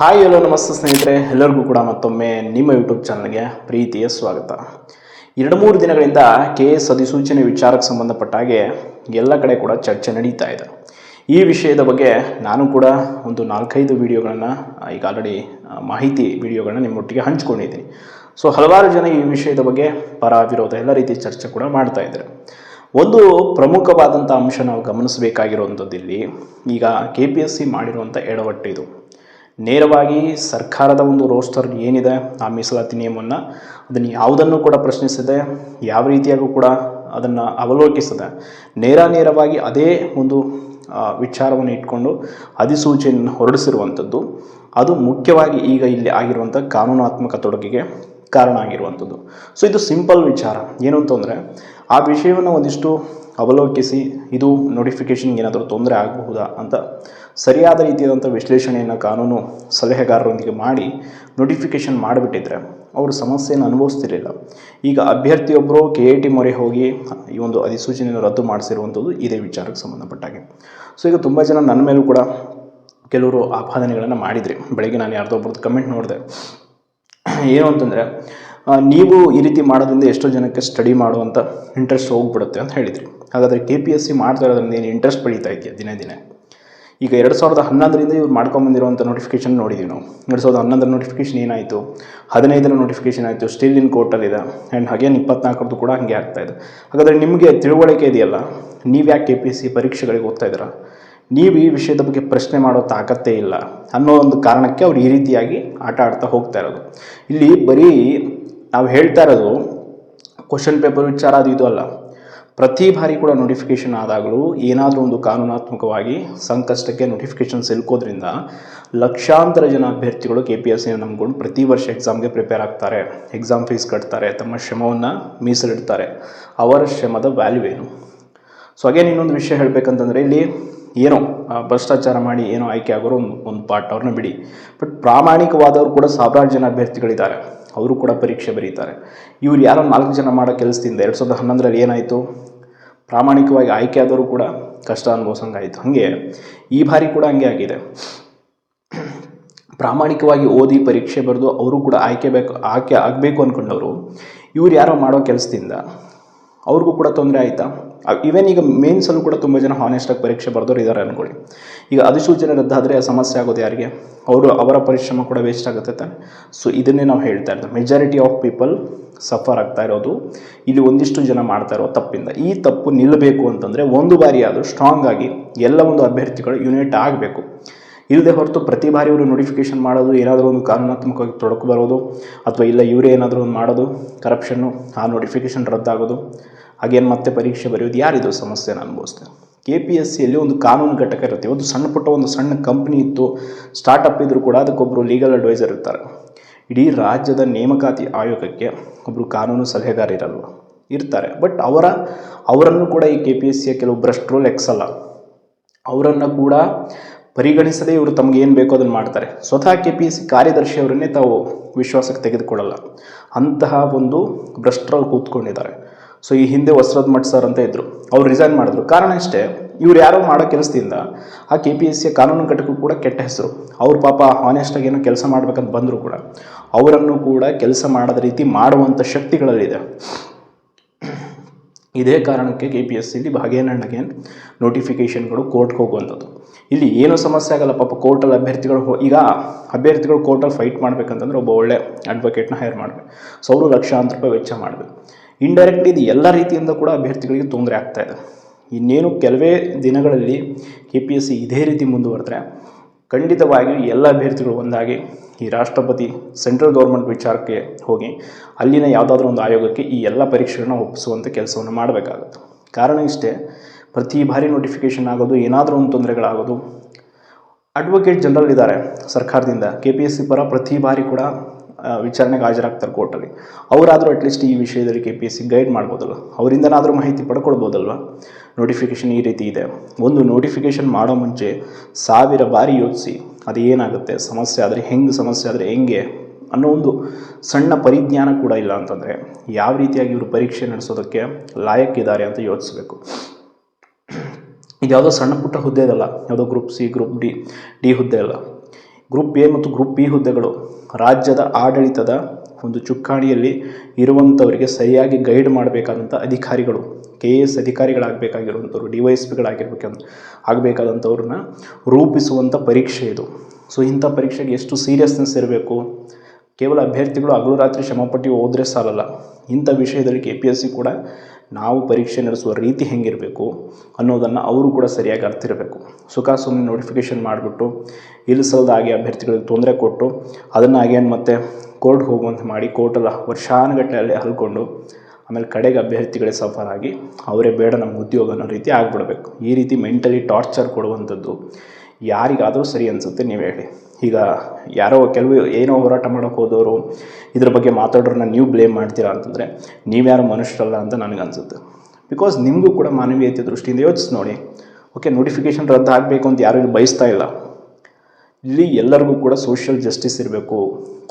Hi ಎಲ್ಲೋ ನಮಸ್ತೆ ಸ್ನೇಹಿತರೆ. ಎಲ್ಲರಿಗೂ ಕೂಡ ಮತ್ತೊಮ್ಮೆ ನಿಮ್ಮ ಯೂಟ್ಯೂಬ್ ಚಾನಲ್ಗೆ ಪ್ರೀತಿಯ ಸ್ವಾಗತ. ಎರಡು ಮೂರು ದಿನಗಳಿಂದ ಕೆ ಎಸ್ ಅಧಿಸೂಚನೆ ವಿಚಾರಕ್ಕೆ ಸಂಬಂಧಪಟ್ಟ ಹಾಗೆ ಎಲ್ಲ ಕಡೆ ಕೂಡ ಚರ್ಚೆ ನಡೀತಾ ಇದೆ. ಈ ವಿಷಯದ ಬಗ್ಗೆ ನಾನು ಕೂಡ ಒಂದು ನಾಲ್ಕೈದು ವಿಡಿಯೋಗಳನ್ನು ಈಗ ಆಲ್ರೆಡಿ ಮಾಹಿತಿ ವಿಡಿಯೋಗಳನ್ನ ನಿಮ್ಮೊಟ್ಟಿಗೆ ಹಂಚ್ಕೊಂಡಿದ್ದೀನಿ. ಸೊ ಹಲವಾರು ಜನ ಈ ವಿಷಯದ ಬಗ್ಗೆ ಪರ ವಿರೋಧ ಎಲ್ಲ ರೀತಿ ಚರ್ಚೆ ಕೂಡ ಮಾಡ್ತಾ ಇದ್ದಾರೆ. ಒಂದು ಪ್ರಮುಖವಾದಂಥ ಅಂಶ ನಾವು ಗಮನಿಸಬೇಕಾಗಿರುವಂಥದ್ದು ಇಲ್ಲಿ ಈಗ ಕೆ ಪಿ ಎಸ್ ಸಿ ಮಾಡಿರುವಂಥ ಎಡವಟ್ಟು ಇದು. ನೇರವಾಗಿ ಸರ್ಕಾರದ ಒಂದು ರೋಸ್ಟರ್ ಏನಿದೆ, ಆ ಮೀಸಲಾತಿ ನಿಯಮವನ್ನು ಅದನ್ನು ಯಾವುದನ್ನು ಕೂಡ ಪ್ರಶ್ನಿಸದೆ, ಯಾವ ರೀತಿಯಾಗೂ ಕೂಡ ಅದನ್ನು ಅವಲೋಕಿಸದೆ, ನೇರ ನೇರವಾಗಿ ಅದೇ ಒಂದು ವಿಚಾರವನ್ನು ಇಟ್ಕೊಂಡು ಅಧಿಸೂಚನೆಯನ್ನು ಹೊರಡಿಸಿರುವಂಥದ್ದು ಅದು ಮುಖ್ಯವಾಗಿ ಈಗ ಇಲ್ಲಿ ಆಗಿರುವಂಥ ಕಾನೂನಾತ್ಮಕ ತೊಡಕಿಗೆ ಕಾರಣ ಆಗಿರುವಂಥದ್ದು ಸೊ ಇದು ಸಿಂಪಲ್ ವಿಚಾರ. ಏನು ಅಂತಂದರೆ, ಆ ವಿಷಯವನ್ನು ಒಂದಿಷ್ಟು ಅವಲೋಕಿಸಿ, ಇದು ನೋಟಿಫಿಕೇಷನ್ಗೆ ಏನಾದರೂ ತೊಂದರೆ ಆಗಬಹುದಾ ಅಂತ ಸರಿಯಾದ ರೀತಿಯಾದಂಥ ವಿಶ್ಲೇಷಣೆಯನ್ನು ಕಾನೂನು ಸಲಹೆಗಾರರೊಂದಿಗೆ ಮಾಡಿ ನೋಟಿಫಿಕೇಷನ್ ಮಾಡಿಬಿಟ್ಟಿದ್ರೆ ಅವರು ಸಮಸ್ಯೆಯನ್ನು ಅನುಭವಿಸ್ತಿರಲಿಲ್ಲ. ಈಗ ಅಭ್ಯರ್ಥಿಯೊಬ್ಬರು ಕೆ ಎ ಟಿ ಮೊರೆ ಹೋಗಿ ಈ ಒಂದು ಅಧಿಸೂಚನೆಯನ್ನು ರದ್ದು ಮಾಡಿಸಿರುವಂಥದ್ದು ಇದೇ ವಿಚಾರಕ್ಕೆ ಸಂಬಂಧಪಟ್ಟಾಗೆ ಸೊ ಈಗ ತುಂಬ ಜನ ನನ್ನ ಮೇಲೂ ಕೂಡ ಕೆಲವರು ಆಪಾದನೆಗಳನ್ನು ಮಾಡಿದ್ರಿ. ಬೆಳಗ್ಗೆ ನಾನು ಯಾರ್ದೋ ಒಬ್ರದ್ದು ಕಮೆಂಟ್ ನೋಡಿದೆ. ಏನು ಅಂತಂದರೆ ನೀವು ಈ ರೀತಿ ಮಾಡೋದ್ರಿಂದ ಎಷ್ಟೋ ಜನಕ್ಕೆ ಸ್ಟಡಿ ಮಾಡುವಂಥ ಇಂಟ್ರೆಸ್ಟ್ ಹೋಗ್ಬಿಡುತ್ತೆ ಅಂತ ಹೇಳಿದ್ರಿ. ಹಾಗಾದರೆ ಕೆ ಪಿ ಎಸ್ ಸಿ ಮಾಡ್ತಾ ಇರೋದ್ರಿಂದ ಏನು ಇಂಟ್ರೆಸ್ಟ್ ಬೆಳೀತಾ ಇದೆಯಾ ದಿನೇ ದಿನೇ? ಈಗ ಎರಡು ಸಾವಿರದ ಹನ್ನೊಂದರಿಂದ ಇವ್ರು ಮಾಡ್ಕೊಂಬಂದಿರುವಂಥ ನೋಟಿಫಿಕೇಷನ್ ನೋಡಿದ್ದೀವಿ ನಾವು. ಎರಡು ಸಾವಿರದ ಹನ್ನೊಂದರ ನೋಟಿಫಿಕೇಷನ್ ಏನಾಯಿತು? ಹದಿನೈದರ ನೋಟಿಫಿಕೇಷನ್ ಆಯಿತು. ಸ್ಟಿಲ್ ಇನ್ ಕೋರ್ಟಲ್ಲಿದೆ ಆ್ಯಂಡ್ ಹಾಗೇನು ಇಪ್ಪತ್ನಾಲ್ಕರದ್ದು ಕೂಡ ಹಾಗೆ ಇದೆ. ಹಾಗಾದರೆ ನಿಮಗೆ ತಿಳುವಳಿಕೆ ಇದೆಯಲ್ಲ? ನೀವು ಯಾಕೆ ಕೆ ಪಿ ಸಿ ಪರೀಕ್ಷೆಗಳಿಗೆ ಓದ್ತಾ ಇದ್ದೀರಾ? ನೀವು ಈ ವಿಷಯದ ಬಗ್ಗೆ ಪ್ರಶ್ನೆ ಮಾಡೋ ತಾಕತ್ತೇ ಇಲ್ಲ ಅನ್ನೋ ಒಂದು ಕಾರಣಕ್ಕೆ ಅವ್ರು ಈ ರೀತಿಯಾಗಿ ಆಟ ಆಡ್ತಾ ಹೋಗ್ತಾ ಇರೋದು. ಇಲ್ಲಿ ಬರೀ ನಾವು ಹೇಳ್ತಾ ಇರೋದು ಕ್ವಶನ್ ಪೇಪರ್ ವಿಚಾರ ಅದು ಇದು ಅಲ್ಲ. ಪ್ರತಿ ಬಾರಿ ಕೂಡ ನೋಟಿಫಿಕೇಷನ್ ಆದಾಗಲೂ ಏನಾದರೂ ಒಂದು ಕಾನೂನಾತ್ಮಕವಾಗಿ ಸಂಕಷ್ಟಕ್ಕೆ ನೋಟಿಫಿಕೇಷನ್ ಸಿಲ್ಕೋದ್ರಿಂದ ಲಕ್ಷಾಂತರ ಜನ ಅಭ್ಯರ್ಥಿಗಳು ಕೆ ಪಿ ಎಸ್ ಸಿ ನಂಬ್ಕೊಂಡು ಪ್ರತಿ ವರ್ಷ ಎಕ್ಸಾಮ್ಗೆ ಪ್ರಿಪೇರ್ ಆಗ್ತಾರೆ. ಎಕ್ಸಾಮ್ ಫೀಸ್ ಕಟ್ತಾರೆ, ತಮ್ಮ ಶ್ರಮವನ್ನು ಮೀಸಲಿಡ್ತಾರೆ. ಅವರ ಶ್ರಮದ ವ್ಯಾಲ್ಯೂ ಏನು? ಸೊ ಅಗೇನ್ ಇನ್ನೊಂದು ವಿಷಯ ಹೇಳಬೇಕಂತಂದರೆ ಇಲ್ಲಿ ಏನೋ ಭ್ರಷ್ಟಾಚಾರ ಮಾಡಿ ಏನೋ ಆಯ್ಕೆ ಆಗೋರು ಒಂದು ಒಂದು ಪಾರ್ಟ್ ಅವ್ರನ್ನ ಬಿಡಿ. ಬಟ್ ಪ್ರಾಮಾಣಿಕವಾದವರು ಕೂಡ ಸಾವಿರಾರು ಜನ ಅಭ್ಯರ್ಥಿಗಳಿದ್ದಾರೆ. ಅವರು ಕೂಡ ಪರೀಕ್ಷೆ ಬರೀತಾರೆ. ಇವ್ರು ಯಾರೋ ನಾಲ್ಕು ಜನ ಮಾಡೋ ಕೆಲಸದಿಂದ ಎರಡು ಸಾವಿರದ ಹನ್ನೊಂದರಲ್ಲಿ ಏನಾಯಿತು? ಪ್ರಾಮಾಣಿಕವಾಗಿ ಆಯ್ಕೆ ಆದರೂ ಕೂಡ ಕಷ್ಟ ಅನುಭವಿಸಂಗಾಯಿತು. ಹಾಗೆ ಈ ಬಾರಿ ಕೂಡ ಹಂಗೆ ಆಗಿದೆ. ಪ್ರಾಮಾಣಿಕವಾಗಿ ಓದಿ ಪರೀಕ್ಷೆ ಬರೆದು ಅವರು ಕೂಡ ಆಯ್ಕೆ ಬೇಕು, ಆಯ್ಕೆ ಆಗಬೇಕು ಅಂದ್ಕೊಂಡವರು ಇವ್ರು ಯಾರೋ ಮಾಡೋ ಕೆಲಸದಿಂದ ಅವ್ರಿಗೂ ಕೂಡ ತೊಂದರೆ ಆಯಿತಾ? ಈವನ್ ಈಗ ಮೇನ್ಸಲ್ಲೂ ಕೂಡ ತುಂಬ ಜನ ಹಾನೆಸ್ಟಾಗಿ ಪರೀಕ್ಷೆ ಬರೆದವ್ರು ಇದ್ದಾರೆ ಅಂದ್ಕೊಳ್ಳಿ ಈಗ ಅಧಿಸೂಚನೆ ರದ್ದಾದರೆ ಸಮಸ್ಯೆ ಆಗೋದು ಯಾರಿಗೆ? ಅವರು ಅವರ ಪರಿಶ್ರಮ ಕೂಡ ವೇಸ್ಟ್ ಆಗುತ್ತೆ ತಾನೆ. ಸೊ ಇದನ್ನೇ ನಾವು ಹೇಳ್ತಾ ಇರೋದು. ಮೆಜಾರಿಟಿ ಆಫ್ ಪೀಪಲ್ ಸಫರ್ ಆಗ್ತಾ ಇರೋದು. ಇಲ್ಲಿ ಒಂದಿಷ್ಟು ಜನ ಮಾಡ್ತಾ ಇರೋ ತಪ್ಪಿಂದ. ಈ ತಪ್ಪು ನಿಲ್ಲಬೇಕು ಅಂತಂದರೆ ಒಂದು ಬಾರಿ ಆದರೂ ಸ್ಟ್ರಾಂಗ್ ಆಗಿ ಎಲ್ಲ ಒಂದು ಅಭ್ಯರ್ಥಿಗಳು ಯುನೈಟ್ ಆಗಬೇಕು. ಇಲ್ಲದೆ ಹೊರತು ಪ್ರತಿ ಬಾರಿ ಇವರು ನೋಟಿಫಿಕೇಶನ್ ಮಾಡೋದು, ಏನಾದರೂ ಒಂದು ಕಾನೂನಾತ್ಮಕವಾಗಿ ತೊಡಕು ಬರೋದು, ಅಥವಾ ಇಲ್ಲ ಇವರೇ ಏನಾದರೂ ಒಂದು ಮಾಡೋದು ಕರಪ್ಷನ್ನು ಆ ನೋಟಿಫಿಕೇಷನ್ ರದ್ದಾಗೋದು. ಹಾಗೇನು ಮತ್ತೆ ಪರೀಕ್ಷೆ ಬರೆಯೋದು ಯಾರಿದು ಸಮಸ್ಯೆನ ಅನುಭವಿಸ್ತೇನೆ ಕೆ ಪಿ ಎಸ್ ಸಿಯಲ್ಲಿ ಒಂದು ಕಾನೂನು ಘಟಕ ಇರುತ್ತೆ. ಒಂದು ಸಣ್ಣ ಪುಟ್ಟ ಒಂದು ಸಣ್ಣ ಕಂಪ್ನಿ ಇತ್ತು. ಸ್ಟಾರ್ಟಪ್ ಇದ್ದರೂ ಕೂಡ ಅದಕ್ಕೊಬ್ಬರು ಲೀಗಲ್ ಅಡ್ವೈಸರ್ ಇರ್ತಾರೆ. ಇಡೀ ರಾಜ್ಯದ ನೇಮಕಾತಿ ಆಯೋಗಕ್ಕೆ ಒಬ್ಬರು ಕಾನೂನು ಸಲಹೆಗಾರ ಇರಲ್ವ? ಇರ್ತಾರೆ. ಬಟ್ ಅವರ, ಅವರನ್ನು ಕೂಡ ಈ ಕೆ ಪಿ ಎಸ್ ಸಿಯ ಕೆಲವು ಭ್ರಷ್ಟರು ಲೆಕ್ಸಲ್ಲ ಅವರನ್ನು ಕೂಡ ಪರಿಗಣಿಸದೇ ಇವರು ತಮಗೆ ಏನು ಬೇಕೋ ಅದನ್ನು ಮಾಡ್ತಾರೆ. ಸ್ವತಃ ಕೆ ಪಿ ಎಸ್ ಸಿ ಕಾರ್ಯದರ್ಶಿಯವರನ್ನೇ ತಾವು ವಿಶ್ವಾಸಕ್ಕೆ ತೆಗೆದುಕೊಳ್ಳಲ್ಲ. ಅಂತಹ ಒಂದು ಭ್ರಷ್ಟರಲ್ಲಿ ಕೂತ್ಕೊಂಡಿದ್ದಾರೆ. ಸೊ ಈ ಹಿಂದೆ ಹೊಸರದ್ ಮಠ ಸರ್ ಅಂತ ಇದ್ದರು ಅವ್ರು ರಿಸೈನ್ ಮಾಡಿದ್ರು. ಕಾರಣ ಇಷ್ಟೇ, ಇವ್ರು ಯಾರೋ ಮಾಡೋ ಕೆಲಸದಿಂದ ಆ ಕೆ ಪಿ ಎಸ್ ಸಿಯ ಕಾನೂನು ಘಟಕ ಕೂಡ ಕೆಟ್ಟ ಹೆಸರು. ಅವ್ರ ಪಾಪ ಹಾನೆಸ್ಟಾಗಿ ಏನೋ ಕೆಲಸ ಮಾಡ್ಬೇಕಂತ ಬಂದರೂ ಕೂಡ. ಅವರನ್ನು ಕೂಡ ಕೆಲಸ ಮಾಡದ ರೀತಿ ಮಾಡುವಂಥ ಶಕ್ತಿಗಳಲ್ಲಿದೆ. ಇದೇ ಕಾರಣಕ್ಕೆ ಕೆ ಪಿ ಎಸ್ ಸಿಲಿ ಅಗೇನ್ ಆ್ಯಂಡ್ ನೋಟಿಫಿಕೇಷನ್ಗಳು ಕೋರ್ಟ್ಗೆ ಹೋಗುವಂಥದ್ದು. ಇಲ್ಲಿ ಏನೂ ಸಮಸ್ಯೆ ಆಗಲ್ಲ, ಪಾಪ ಕೋರ್ಟಲ್ಲಿ ಅಭ್ಯರ್ಥಿಗಳು ಈಗ ಅಭ್ಯರ್ಥಿಗಳು ಕೋರ್ಟಲ್ಲಿ ಫೈಟ್ ಮಾಡಬೇಕಂತಂದ್ರೆ ಒಬ್ಬ ಒಳ್ಳೆ ಅಡ್ವೊಕೇಟ್ನ ಹೈರ್ ಮಾಡಬೇಕು. ಸೊ ಅವರು ಲಕ್ಷಾಂತರ ರೂಪಾಯಿ ವೆಚ್ಚ ಮಾಡಬೇಕು. ಇಂಡೈರೆಕ್ಟ್ಲಿ ಇದು ಎಲ್ಲ ರೀತಿಯಿಂದ ಕೂಡ ಅಭ್ಯರ್ಥಿಗಳಿಗೆ ತೊಂದರೆ ಆಗ್ತಾ ಇದೆ. ಇನ್ನೇನು ಕೆಲವೇ ದಿನಗಳಲ್ಲಿ ಕೆ ಪಿ ಎಸ್ ಸಿ ಇದೇ ರೀತಿ ಮುಂದುವರೆದ್ರೆ ಖಂಡಿತವಾಗಿಯೂ ಎಲ್ಲ ಅಭ್ಯರ್ಥಿಗಳು ಒಂದಾಗಿ ಈ ರಾಷ್ಟ್ರಪತಿ ಸೆಂಟ್ರಲ್ ಗೌರ್ಮೆಂಟ್ ವಿಚಾರಕ್ಕೆ ಹೋಗಿ ಅಲ್ಲಿನ ಯಾವುದಾದ್ರೂ ಒಂದು ಆಯೋಗಕ್ಕೆ ಈ ಎಲ್ಲ ಪರೀಕ್ಷೆಗಳನ್ನ ಒಪ್ಪಿಸುವಂಥ ಕೆಲಸವನ್ನು ಮಾಡಬೇಕಾಗುತ್ತೆ. ಕಾರಣ ಇಷ್ಟೇ, ಪ್ರತಿ ಬಾರಿ ನೋಟಿಫಿಕೇಷನ್ ಆಗೋದು, ಏನಾದರೂ ಒಂದು ತೊಂದರೆಗಳಾಗೋದು ಅಡ್ವೊಕೇಟ್ ಜನರಲ್ ಇದ್ದಾರೆ ಸರ್ಕಾರದಿಂದ ಕೆ ಪಿ ಎಸ್ ಸಿ ಪರ ಪ್ರತಿ ಬಾರಿ ಕೂಡ ವಿಚಾರಣೆಗೆ ಹಾಜರಾಗ್ತಾರೆ ಕೋರ್ಟಲ್ಲಿ ಅವರಾದರೂ ಅಟ್ಲೀಸ್ಟ್ ಈ ವಿಷಯದಲ್ಲಿ K P S C guide ಮಾಡ್ಬೋದಲ್ಲ ಅವರಿಂದನಾದರೂ ಮಾಹಿತಿ ಪಡ್ಕೊಳ್ಬೋದಲ್ವ? ನೋಟಿಫಿಕೇಷನ್ ಈ ರೀತಿ ಇದೆ. ಒಂದು ನೋಟಿಫಿಕೇಷನ್ ಮಾಡೋ ಮುಂಚೆ ಸಾವಿರ ಬಾರಿ ಯೋಚಿಸಿ, ಅದು ಏನಾಗುತ್ತೆ? ಸಮಸ್ಯೆ ಆದರೆ ಹೆಂಗೆ ಸಮಸ್ಯೆ ಆದರೆ ಹೆಂಗೆ? ಅನ್ನೋ ಒಂದು ಸಣ್ಣ ಪರಿಜ್ಞಾನ ಕೂಡ ಇಲ್ಲ ಅಂತಂದರೆ, ಯಾವ ರೀತಿಯಾಗಿ ಇವರು ಪರೀಕ್ಷೆ ನಡೆಸೋದಕ್ಕೆ ಲಾಯಕ್ಕಿದ್ದಾರೆ ಅಂತ ಯೋಚಿಸ್ಬೇಕು. ಇದು ಯಾವುದೋ ಸಣ್ಣ ಪುಟ್ಟ ಹುದ್ದೆ ಅದಲ್ಲ ಯಾವುದೋ group C group D D ಹುದ್ದೆ ಅಲ್ಲ. ಗ್ರೂಪ್ ಎ ಮತ್ತು ಗ್ರೂಪ್ ಬಿ ಹುದ್ದೆಗಳು. ರಾಜ್ಯದ ಆಡಳಿತದ ಒಂದು ಚುಕ್ಕಾಣಿಯಲ್ಲಿ ಇರುವಂಥವರಿಗೆ ಸರಿಯಾಗಿ ಗೈಡ್ ಮಾಡಬೇಕಾದಂಥ ಅಧಿಕಾರಿಗಳು, ಕೆ ಎ ಎಸ್ ಅಧಿಕಾರಿಗಳಾಗಬೇಕಾಗಿರುವಂಥವ್ರು, ಡಿ ವೈ ಎಸ್ ಪಿಗಳಾಗಿರ್ಬೇಕು, ಆಗಬೇಕಾದಂಥವ್ರನ್ನ ರೂಪಿಸುವಂಥ ಪರೀಕ್ಷೆ ಇದು. ಸೊ, ಇಂಥ ಪರೀಕ್ಷೆಗೆ ಎಷ್ಟು ಸೀರಿಯಸ್ನೆಸ್ ಇರಬೇಕು? ಕೇವಲ ಅಭ್ಯರ್ಥಿಗಳು ಹಗಲು ರಾತ್ರಿ ಶ್ರಮಪಟ್ಟು ಹೋದರೆ ಸಾಲಲ್ಲ. ಇಂಥ ವಿಷಯದಲ್ಲಿ ಕೆ ಪಿ ಎಸ್ ಸಿ ಕೂಡ ನಾವು ಪರೀಕ್ಷೆ ನಡೆಸುವ ರೀತಿ ಹೆಂಗಿರಬೇಕು ಅನ್ನೋದನ್ನು ಅವರು ಕೂಡ ಸರಿಯಾಗಿ ಅರ್ತಿರಬೇಕು ಸುಖ ಸುಮ್ಮನೆ ನೋಟಿಫಿಕೇಷನ್ ಮಾಡಿಬಿಟ್ಟು ಇಲ್ಲಿಸಲ್ದ ಅಭ್ಯರ್ಥಿಗಳಿಗೆ ತೊಂದರೆ ಕೊಟ್ಟು ಅದನ್ನು ಆಗೇನು ಮತ್ತೆ ಕೋರ್ಟ್ ಹೋಗುವಂತೆ ಮಾಡಿ ಕೋರ್ಟಲ್ಲ ವರ್ಷಾನುಗಟ್ಟಲೆ ಹಲ್ಕೊಂಡು ಆಮೇಲೆ ಕಡೆಗೆ ಅಭ್ಯರ್ಥಿಗಳೇ ಸಫರ್ ಅವರೇ ಬೇಡ ನಮ್ಮ ಉದ್ಯೋಗ ಅನ್ನೋ ರೀತಿ ಆಗಿಬಿಡ್ಬೇಕು. ಈ ರೀತಿ ಮೆಂಟಲಿ ಟಾರ್ಚರ್ ಕೊಡುವಂಥದ್ದು ಯಾರಿಗಾದರೂ ಸರಿ ಅನಿಸುತ್ತೆ, ನೀವು ಹೇಳಿ ಈಗ ಯಾರೋ ಕೆಲವು ಏನೋ ಹೋರಾಟ ಮಾಡೋಕ್ಕೆ ಹೋದವರು, ಇದ್ರ ಬಗ್ಗೆ ಮಾತಾಡೋರನ್ನ ನೀವು ಬ್ಲೇಮ್ ಮಾಡ್ತೀರಾ ಅಂತಂದರೆ ನೀವ್ಯಾರು ಮನುಷ್ಯರಲ್ಲ ಅಂತ ನನಗನ್ಸುತ್ತೆ ಬಿಕಾಸ್ ನಿಮಗೂ ಕೂಡ ಮಾನವೀಯತೆ ದೃಷ್ಟಿಯಿಂದ ಯೋಚಿಸಿ ನೋಡಿ ಓಕೆ ನೋಟಿಫಿಕೇಷನ್ ರದ್ದು ಆಗಬೇಕು ಅಂತ ಯಾರು ಬಯಸ್ತಾ ಇಲ್ಲ. ಇಲ್ಲಿ ಎಲ್ಲರಿಗೂ ಕೂಡ ಸೋಷಿಯಲ್ ಜಸ್ಟಿಸ್ ಇರಬೇಕು.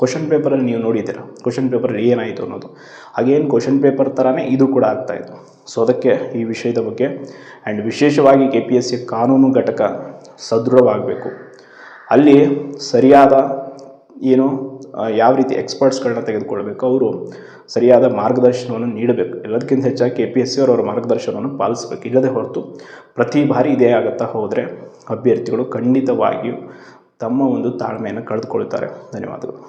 ಕ್ವಶನ್ ಪೇಪರಲ್ಲಿ ನೀವು ನೋಡಿದ್ದೀರ? ಕ್ವಶನ್ ಪೇಪರಲ್ಲಿ ಏನಾಯಿತು ಅನ್ನೋದು. ಹಾಗೇನು ಕ್ವಶನ್ ಪೇಪರ್ ಥರನೇ ಇದು ಕೂಡ ಆಗ್ತಾಯಿತ್ತು ಸೊ ಅದಕ್ಕೆ ಈ ವಿಷಯದ ಬಗ್ಗೆ ಆ್ಯಂಡ್ ವಿಶೇಷವಾಗಿ ಕೆ ಪಿ ಎಸ್ ಸಿ ಕಾನೂನು ಘಟಕ ಸದೃಢವಾಗಬೇಕು. ಅಲ್ಲಿ ಸರಿಯಾದ ಏನು ಯಾವ ರೀತಿ ಎಕ್ಸ್ಪರ್ಟ್ಸ್ಗಳನ್ನ ತೆಗೆದುಕೊಳ್ಬೇಕು, ಅವರು ಸರಿಯಾದ ಮಾರ್ಗದರ್ಶನವನ್ನು ನೀಡಬೇಕು. ಎಲ್ಲದಕ್ಕಿಂತ ಹೆಚ್ಚಾಗಿ ಕೆ ಪಿ ಎಸ್ ಸಿ ಅವರ ಮಾರ್ಗದರ್ಶನವನ್ನು ಪಾಲಿಸಬೇಕು. ಇಲ್ಲದೆ ಹೊರತು ಪ್ರತಿ ಬಾರಿ ಇದೇ ಆಗುತ್ತಾ ಹೋದರೆ ಅಭ್ಯರ್ಥಿಗಳು ಖಂಡಿತವಾಗಿಯೂ ತಮ್ಮ ಒಂದು ತಾಳ್ಮೆಯನ್ನು ಕಳೆದುಕೊಳ್ತಾರೆ ಧನ್ಯವಾದಗಳು.